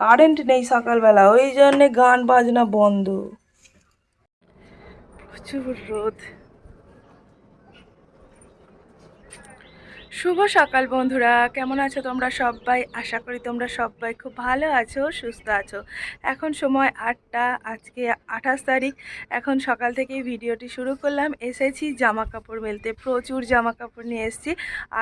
Current নেই সকালবেলা ওই জন্যে গান বাজনা বন্ধ। প্রচুর রোদ। শুভ সকাল বন্ধুরা। কেমন আছো তোমরা সবাই? আশা করি তোমরা সবাই খুব ভালো আছো, সুস্থ আছো। এখন সময় আটটা, আজকে আঠাশ তারিখ। এখন সকাল থেকেই ভিডিওটি শুরু করলাম। এসেছি জামা কাপড় মেলতে। প্রচুর জামা কাপড় নিয়ে এসেছি।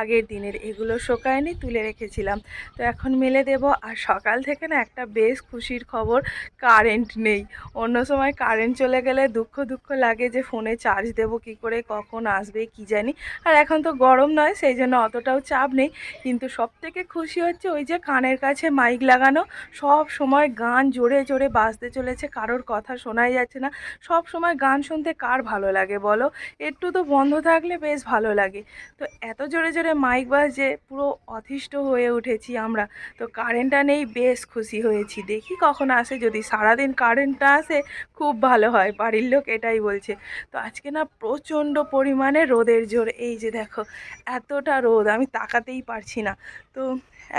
আগের দিনের এগুলো শোকায়নি, তুলে রেখেছিলাম। তো এখন মেলে দেব। আর সকাল থেকে না একটা বেশ খুশির খবর, কারেন্ট নেই। অন্য সময় কারেন্ট চলে গেলে দুঃখ দুঃখ লাগে যে ফোনে চার্জ দেব কি করে, কখন আসবে কি জানি। আর এখন তো গরম নয়, সেই জন্য অতটাও চাপ নেই। কিন্তু সব থেকে খুশি হচ্ছে ওই যে কানের কাছে মাইক লাগানো। সব সময় গান জোরে জোরে বাজতে চলেছে, কারোর কথা শোনাই যাচ্ছে না। সব সময় গান শুনতে কার ভালো লাগে বলো? একটু তো বন্ধ থাকলে বেশ ভালো লাগে। তো এত জোরে জোরে মাইক বাজে, পুরো অতিষ্ঠ হয়ে উঠেছি আমরা। তো কারেন্টটা নেই, বেশ খুশি হয়েছি। দেখি কখন আসে। যদি সারাদিন কারেন্টটা আসে, খুব ভালো হয়, বাড়ির লোক এটাই বলছে। তো আজকে না প্রচণ্ড পরিমাণে রোদের জোর। এই যে দেখো, এতটা রোদ। আমি তাকাতেই পারছি না। তো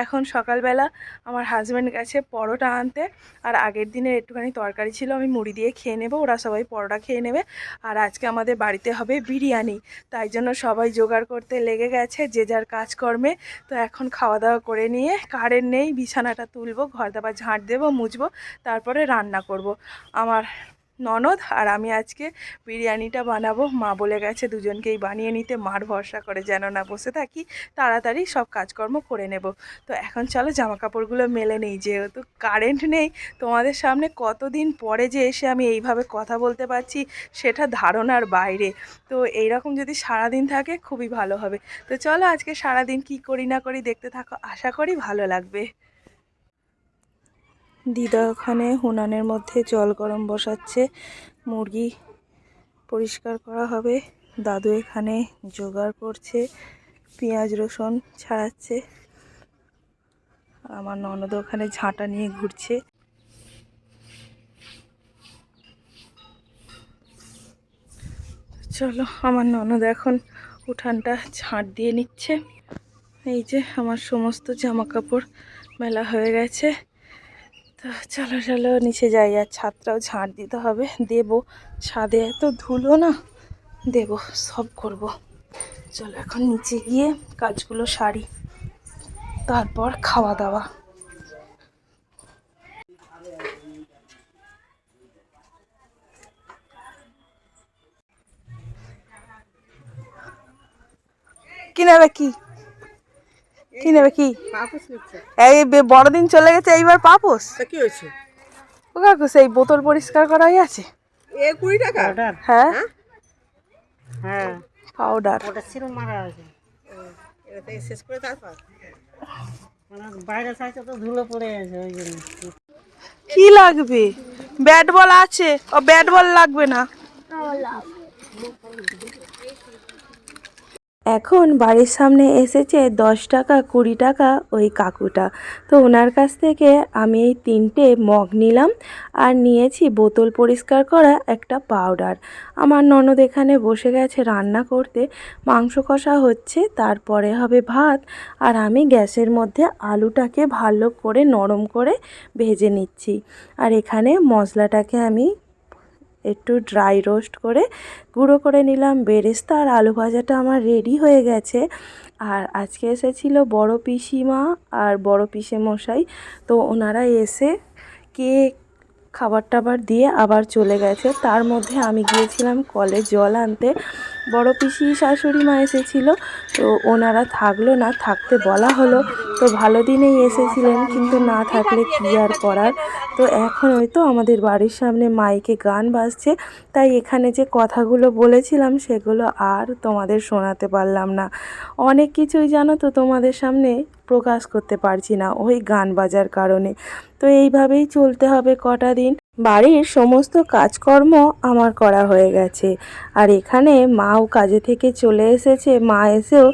এখন সকালবেলা আমার হাজব্যান্ড গেছে পরোটা আনতে, আর আগের দিনের একটুখানি তরকারি ছিল, আমি মুড়ি দিয়ে খেয়ে নেব, ওরা সবাই পরোটা খেয়ে নেবে। আর আজকে আমাদের বাড়িতে হবে বিরিয়ানি, তাই জন্য সবাই জোগাড় করতে লেগে গেছে যে যার কাজকর্মে। তো এখন খাওয়া দাওয়া করে নিয়ে কারেন্ট নেই, বিছানাটা তুলবো ঘর দাবার ঝাঁট দেবো, মুছবো, তারপরে রান্না করব। আমার ননদ আর আমি আজকে বিরিয়ানিটা বানাবো। মা বলে গেছে দুজনকেই বানিয়ে নিতে, মার ভরসা করে যেন না বসে থাকি, তাড়াতাড়ি সব কাজকর্ম করে নেব। তো এখন চলো জামা কাপড়গুলো মেলে নেই, যেহেতু কারেন্ট নেই, তোমাদের সামনে কতদিন পরে যে এসে আমি এইভাবে কথা বলতে পারছি সেটা ধারণার বাইরে। তো এইরকম যদি সারাদিন থাকে খুবই ভালো হবে। তো চলো আজকে সারাদিন কি করি না করি দেখতে থাকো, আশা করি ভালো লাগবে। দিদা ওখানে হুনানের মধ্যে জল গরম বসাচ্ছে, মুরগি পরিষ্কার করা হবে, দাদু এখানে জোগাড় করছে, পেঁয়াজ রসুন ছাড়াচ্ছে, আমার ননদ ওখানে ঝাঁটা নিয়ে ঘুরছে। চলো, আমার ননদ এখন উঠানটা ঝাঁট দিয়ে নিচ্ছে। এই যে আমার সমস্ত জামা কাপড় মেলা হয়ে গেছে। তো চলো চলো, নিচে যাই আর ছাদটাও ঝাঁট দিতে হবে। দেবো ছাদে এত ধুলো না, দেবো সব করব। চলো এখন নিচে গিয়ে কাজগুলো সারি, তারপর খাওয়া দাওয়া। কি নেবে কি? কি নেবে কি? এই বে- বড়দিন চলে গেছে এইবার পাপোস তা কি হয়েছে? ও কাকু সেই বোতল পরিষ্কার করাই আছে। এ কুড়ি টাকা? হ্যাঁ। হ্যাঁ? পাউডার। ওটা সিরম মারা আছে। এটা শেষ করে তারপর? মানে বাইরে সাইডে তো ধুলো পড়ে আছে ওই জন্য। কি লাগবে? ব্যাট বল আছে। ও ব্যাট বল লাগবে না। এখন বাড়ির সামনে এসেছে দশ টাকা, কুড়ি টাকা ওই কাকুটা। তো ওনার কাছ থেকে আমি এই তিনটে মগ নিলাম আর নিয়েছি বোতল পরিষ্কার করা একটা পাউডার। আমার ননদ এখানে বসে গেছে রান্না করতে। মাংস কষা হচ্ছে, তারপরে হবে ভাত আর আমি গ্যাসের মধ্যে আলুটাকে ভালো করে নরম করে ভেজে নিচ্ছি। আর এখানে মশলাটাকে আমি একটু ড্রাই রোস্ট করে গুঁড়ো করে নিলাম, বেরেস্তা আর আলু ভাজাটা আমার রেডি হয়ে গেছে। আর আজকে এসেছিল বড় পিসিমা আর বড় পিসে মশাই তো ওনারা এসে কেক খাবার টাবার দিয়ে আবার চলে গেছে। তার মধ্যে আমি গিয়েছিলাম কলে জল আনতে। বড় পিসি শাশুড়ি মা এসেছিল, তো ওনারা থাকল না, থাকতে বলা হলো। তো ভালো দিনেই এসেছিলেন, কিন্তু না থাকলে কী আর করার? তো এখন ওই তো আমাদের বাড়ির সামনে মাইকে গান বাজছে, তাই এখানে যে কথাগুলো বলেছিলাম সেগুলো আর তোমাদের শোনাতে পারলাম না। অনেক কিছুই জানো তো তোমাদের সামনে? প্রকাশ করতে পারছি না ওই গান বাজার কারণে। তো এইভাবেই চলতে হবে কটা দিন। বাড়ির সমস্ত কাজকর্ম আমার করা হয়ে গেছে। আর এখানে মাও কাজে থেকে চলে এসেছে। মা এসেও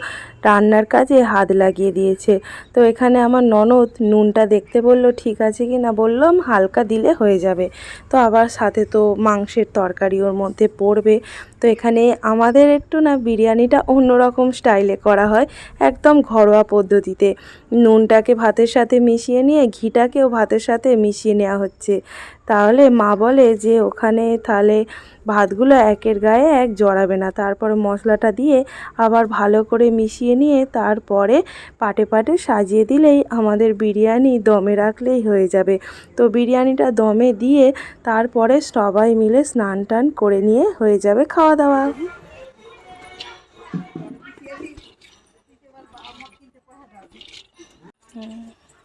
রান্নার কাজে হাত লাগিয়ে দিয়েছে। তো এখানে আমার ননদ নুনটা দেখতে বলল, ঠিক আছে কি না? বললাম, হালকা দিলে হয়ে যাবে। তো আবার সাথে তো মাংসের তরকারি ওর মধ্যে পড়বে। তো এখানে আমাদের একটু না বিরিয়ানিটা অন্যরকম স্টাইলে করা হয় একদম ঘরোয়া পদ্ধতিতে। নুনটাকে ভাতের সাথে মিশিয়ে নিয়ে, ঘিটাকেও ভাতের সাথে মিশিয়ে নেওয়া হচ্ছে। তাহলে মা বলে যে, ওখানে তাহলে ভাতগুলো একের গায়ে এক জড়াবে না। তারপরে মশলাটা দিয়ে আবার ভালো করে মিশিয়ে নিয়ে, তারপরে পাটে পাটে সাজিয়ে দিলেই আমাদের বিরিয়ানি দমে রাখলেই হয়ে যাবে। তো বিরিয়ানিটা দমে দিয়ে তারপরে সবাই মিলে স্নান টান করে নিয়ে হয়ে যাবে খাওয়া দাওয়া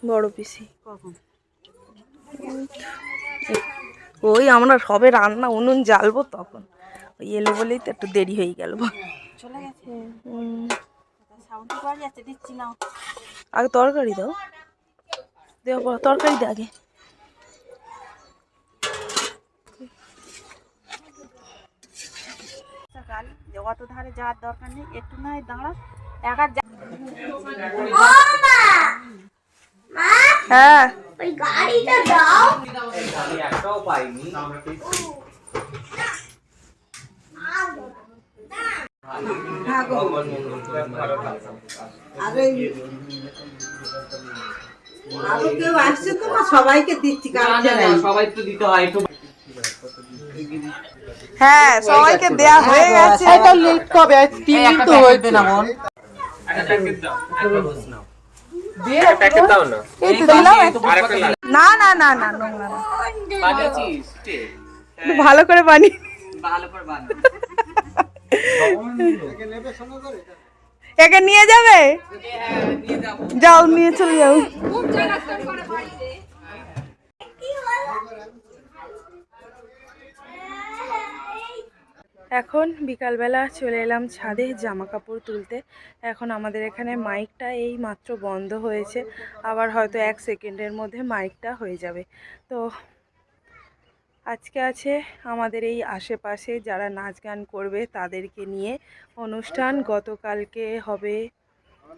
বড় পিসি। কখন? ওই আমরা সবে রান্না উনুন জ্বালবো তখন। ওই এলো বলেই তো একটু দেরি হয়ে গেল। চলে গেছে? আগে তরকারি দাও। দেওয়া পর তরকারি দে আগে। অত ধারে যাওয়ার দরকার নেই একটু নয় দাঁড়া একা হ্যাঁ। আমি একটাও পাইনি আরও কেউ আসছে তো না? সবাইকে দিচ্ছি কালকে সবাই তো দিতে হয় একটু হ্যাঁ সবাইকে দেয়া হয়ে গেছে। এটা লেট কবে? তিন দিন তো হয়েছে। না মন এই তো দিলাম না। না। না না নোংরা না। ভালো করে বানিয়ে ভালো করে বানাও একে নিয়ে যাবে? যাও নিয়ে চলে যাও। এখন বিকালবেলা চলে এলাম ছাদে জামা কাপড় তুলতে। এখন আমাদের এখানে মাইকটা এই মাত্র বন্ধ হয়েছে। আবার হয়তো এক সেকেন্ডের মধ্যে মাইকটা হয়ে যাবে। তো আজকে আছে আমাদের এই আশেপাশে যারা নাচ গান করবে তাদেরকে নিয়ে অনুষ্ঠান। গতকালকে হবে,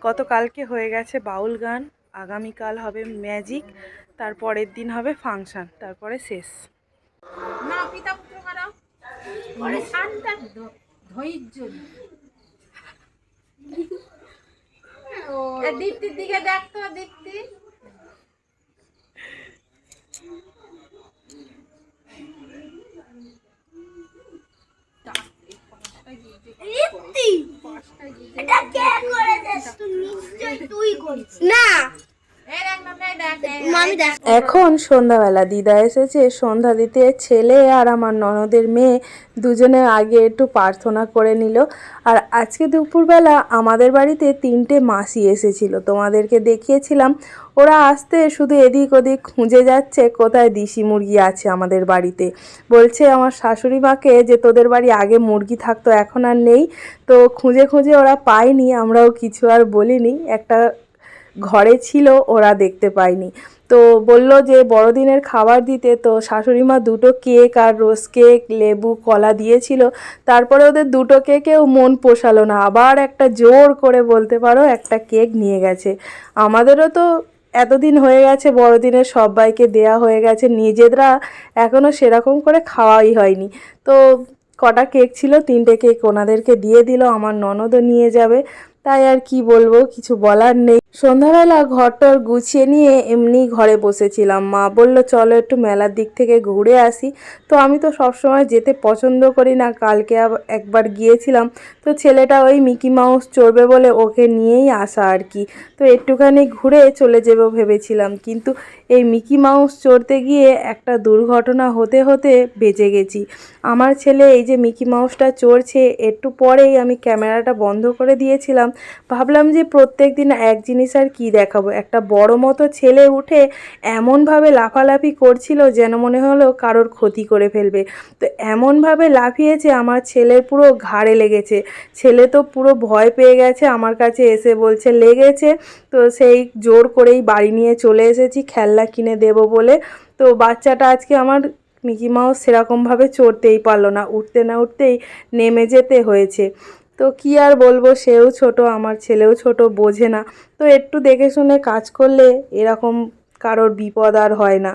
গতকালকে হয়ে গেছে বাউল গান, আগামীকাল হবে ম্যাজিক, তারপরের দিন হবে ফাংশন, তারপরে শেষ। না পিতা পুত্র কারা মানে শান্তা ধৈর্য দীপ্তির দিকে দেখতো দীপ্তি। এই দেখ না এই দেখ এই এখন সন্ধ্যাবেলা দিদা এসেছে, সন্ধ্যা দিতে ছেলে আর আমার ননদের মেয়ে দুজনে আগে একটু প্রার্থনা করে নিল। আর আজকে দুপুরবেলা আমাদের বাড়িতে তিনটে মাসি এসেছিল, তোমাদেরকে দেখিয়েছিলাম। ওরা আসতে শুধু এদিক ওদিক খুঁজে যাচ্ছে, কোথায় দেশি মুরগি আছে আমাদের বাড়িতে। বলছে আমার শাশুড়ি মাকে যে তোদের বাড়ি আগে মুরগি থাকতো, এখন আর নেই। তো খুঁজে খুঁজে ওরা পায়নি, আমরাও কিছু আর বলিনি। একটা ঘরে ছিল, ওরা দেখতে পায়নি। তো বলল যে, বড়দিনের খাবার দিতে। তো শাশুড়ি মা দুটো কেক আর রোজ কেক, লেবু, কলা দিয়েছিল। তারপরে ওদের দুটো কেকেও মন পোষালো না। আবার একটা জোর করে বলতে পারো, একটা কেক নিয়ে গেছে। আমাদেরও তো এতদিন হয়ে গেছে বড়দিনের সবাইকে দেয়া হয়ে গেছে। নিজেরা এখনও সেরকম করে খাওয়াই হয়নি। তো কটা কেক ছিল, তিনটে কেক ওনাদেরকে দিয়ে দিল। আমার ননদও নিয়ে যাবে। তাই আর কি বলব, কিছু বলার নেই। সন্ধ্যাবেলা ঘরটর গুছিয়ে নিয়ে এমনি ঘরে বসেছিলাম। মা বলল, চলো একটু মেলার দিক থেকে ঘুরে আসি। তো আমি তো সবসময় যেতে পছন্দ করি না। কালকে একবার গিয়েছিলাম। তো ছেলেটা ওই মিকি মাউস চড়বে বলে ওকে নিয়েই আসা আর কি। তো একটুখানি ঘুরে চলে যাব ভেবেছিলাম। কিন্তু এই মিকি মাউস চড়তে গিয়ে একটা দুর্ঘটনা হতে হতে বেঁচে গেছি। আমার ছেলে এই যে মিকি মাউসটা চড়ছে, একটু পরেই আমি ক্যামেরাটা বন্ধ করে দিয়েছিলাম। ভাবলাম যে প্রত্যেক দিন এক জিনিস আর কি দেখাবো? একটা বড় মতো ছেলে উঠে এমনভাবে লাফালাফি করছিল যেন মনে হলো কারোর ক্ষতি করে ফেলবে। তো এমনভাবে লাফিয়েছে আমার ছেলের পুরো ঘাড়ে লেগেছে। ছেলে তো পুরো ভয় পেয়ে গেছে আমার কাছে এসে বলছে, লেগেছে? তো সেই জোর করেই বাড়ি নিয়ে চলে এসেছি খেলনা কিনে দেব বলে। তো বাচ্চাটা আজকে আমার মিকি মাউস সেরকমভাবে চড়তেই পারল না। উঠতে না উঠতেই নেমে যেতে হয়েছে। তো কি আর বলব, সেও ছোট, আমার ছেলেও ছোট, বোঝে না। তো একটু দেখে শুনে কাজ করলে এরকম কারোর বিপদ আর হয় না।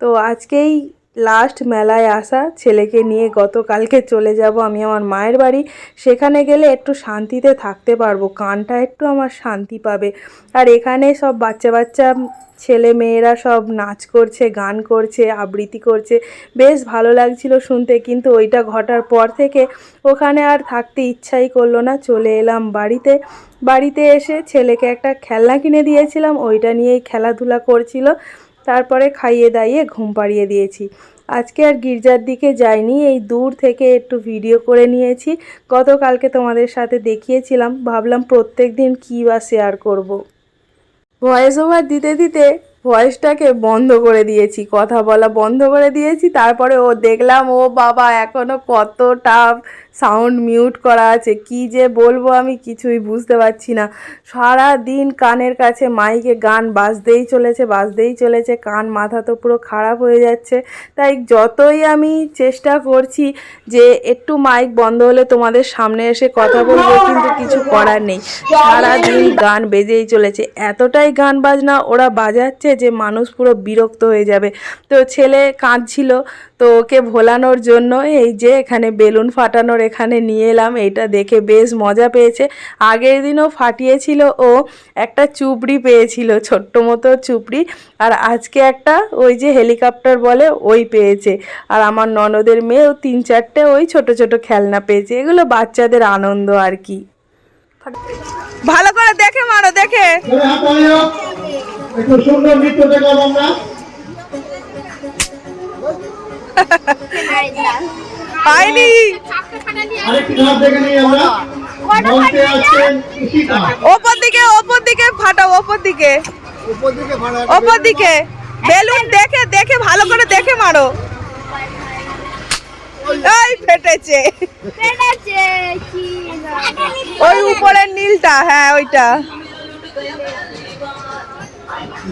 তো আজকেই লাস্ট মেলায় আসা ছেলেকে নিয়ে গতকালকে চলে যাব আমি আমার মায়ের বাড়ি। সেখানে গেলে একটু শান্তিতে থাকতে পারব, কানটা একটু আমার শান্তি পাবে। আর এখানে সব বাচ্চা বাচ্চা, ছেলে মেয়েরা সব নাচ করছে, গান করছে, আবৃত্তি করছে। বেশ ভালো লাগছিল শুনতে, কিন্তু ওইটা ঘটার পর থেকে ওখানে আর থাকতে ইচ্ছাই করল না। চলে এলাম বাড়িতে। বাড়িতে এসে ছেলেকে একটা খেলনা কিনে দিয়েছিলাম, ওইটা নিয়েই খেলাধুলা করছিল। তারপরে খাইয়ে দাইয়ে ঘুম পাড়িয়ে দিয়েছি আজকে আর গির্জার দিকে যাইনি, এই দূর থেকে একটু ভিডিও করে নিয়েছি গতকালকে তোমাদের সাথে দেখিয়েছিলাম, ভাবলাম প্রত্যেক দিন কী বা শেয়ার করব। ভয়েস ওভার দিতে দিতে ভয়েসটাকে বন্ধ করে দিয়েছি, কথা বলা বন্ধ করে দিয়েছি, তারপরে ও দেখলাম, ও বাবা এখনও কতটা সাউন্ড মিউট করা আছে, কি যে বলব আমি কিছুই বুঝতে পারছি না। সারা দিন কানের কাছে মাইকে গান বাজতেই চলেছে বাজতেই চলেছে, কান, মাথা তো পুরো খারাপ হয়ে যাচ্ছে। তাই যতই আমি চেষ্টা করছি যে একটু মাইক বন্ধ হলে তোমাদের সামনে এসে কথা বলব, কিন্তু কিছু করার নেই। সারা দিন গান বেজেই চলেছে, এতটাই গান বাজনা ওরা বাজাচ্ছে যে মানুষ পুরো বিরক্ত হয়ে যাবে। তো ছেলে কাঁদছিল তো ওকে ভোলানোর জন্য এই যে এখানে বেলুন ফাটানোর এখানে নিয়ে এলাম এটা দেখে বেশ মজা পেয়েছে। আগের দিনও ফাটিয়েছিল ও একটা চুপড়ি পেয়েছিল ছোট্ট মতো চুপড়ি আর আজকে একটা ওই যে হেলিকপ্টার বলে ওই পেয়েছে। আর আমার ননদের মেয়েও তিন চারটে ওই ছোট ছোট খেলনা পেয়েছে এগুলো বাচ্চাদের আনন্দ আর কি। ভালো করে দেখে মারো দেখে। একটু সুন্দর নৃত্য দেখলাম আমরা। হয়নি আরেকটি ধাপ দেখে নিই আমরা। মঞ্চে আছেন ঈশিতা ওপর দিকে ওপর দিকে ফাটাও ওপর দিকে। ওপর দিকে বেলুন দেখে দেখে ভালো করে দেখে মারো। এই ফেটেছে। ওই উপরের নীলটা হ্যাঁ ওইটা। ও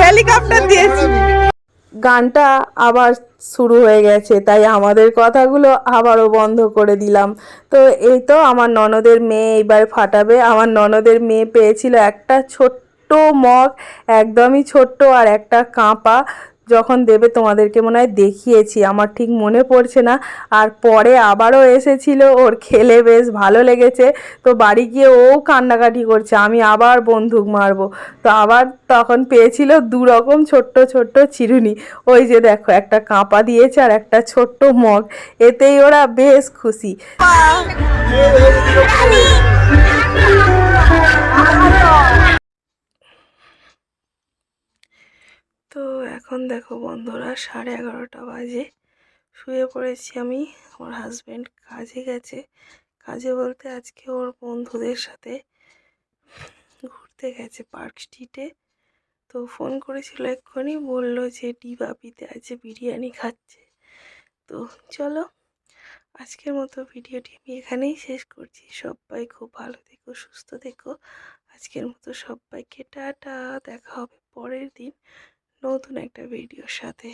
হেলিকপ্টার দিয়েছি। গানটা আবার শুরু হয়ে গেছে, তাই আমাদের কথাগুলো আবারও বন্ধ করে দিলাম। তো এই তো আমার ননদের মেয়ে এইবার ফাটাবে। আমার ননদের মেয়ে পেয়েছিল একটা ছোট্ট মগ, একদমই ছোট্ট আর একটা কাঁপা। যখন দেবে তোমাদেরকে মনে হয় দেখিয়েছি, আমার ঠিক মনে পড়ছে না। আর পরে আবারও এসেছিল, ওর খেলে বেশ ভালো লেগেছে। তো বাড়ি গিয়ে ও কান্নাকাটি করছে, আমি আবার বন্দুক মারবো। তো আবার তখন পেয়েছিল দু রকম ছোট্ট ছোট্ট চিরুনি। ওই যে দেখো, একটা কাঁপা দিয়েছে আর একটা ছোট্ট মগ। এতেই ওরা বেশ খুশি। তো এখন দেখো বন্ধুরা, সাড়ে এগারোটা বাজে। শুয়ে পড়েছি আমি, আমার হাজব্যান্ড কাজে গেছে। কাজে বলতে আজকে ওর বন্ধুদের সাথে ঘুরতে গেছে পার্ক স্ট্রিটে তো ফোন করেছিল এক্ষুনি, বলল যে ডিবাপিতে আছে, বিরিয়ানি খাচ্ছে। তো চলো, আজকের মতো ভিডিওটি আমি এখানেই শেষ করছি। সবাই খুব ভালো থেকো, সুস্থ থেকো। আজকের মতো সবাইকে টাটা, দেখা হবে পরের দিন। নতুন একটা ভিডিওর সাথে।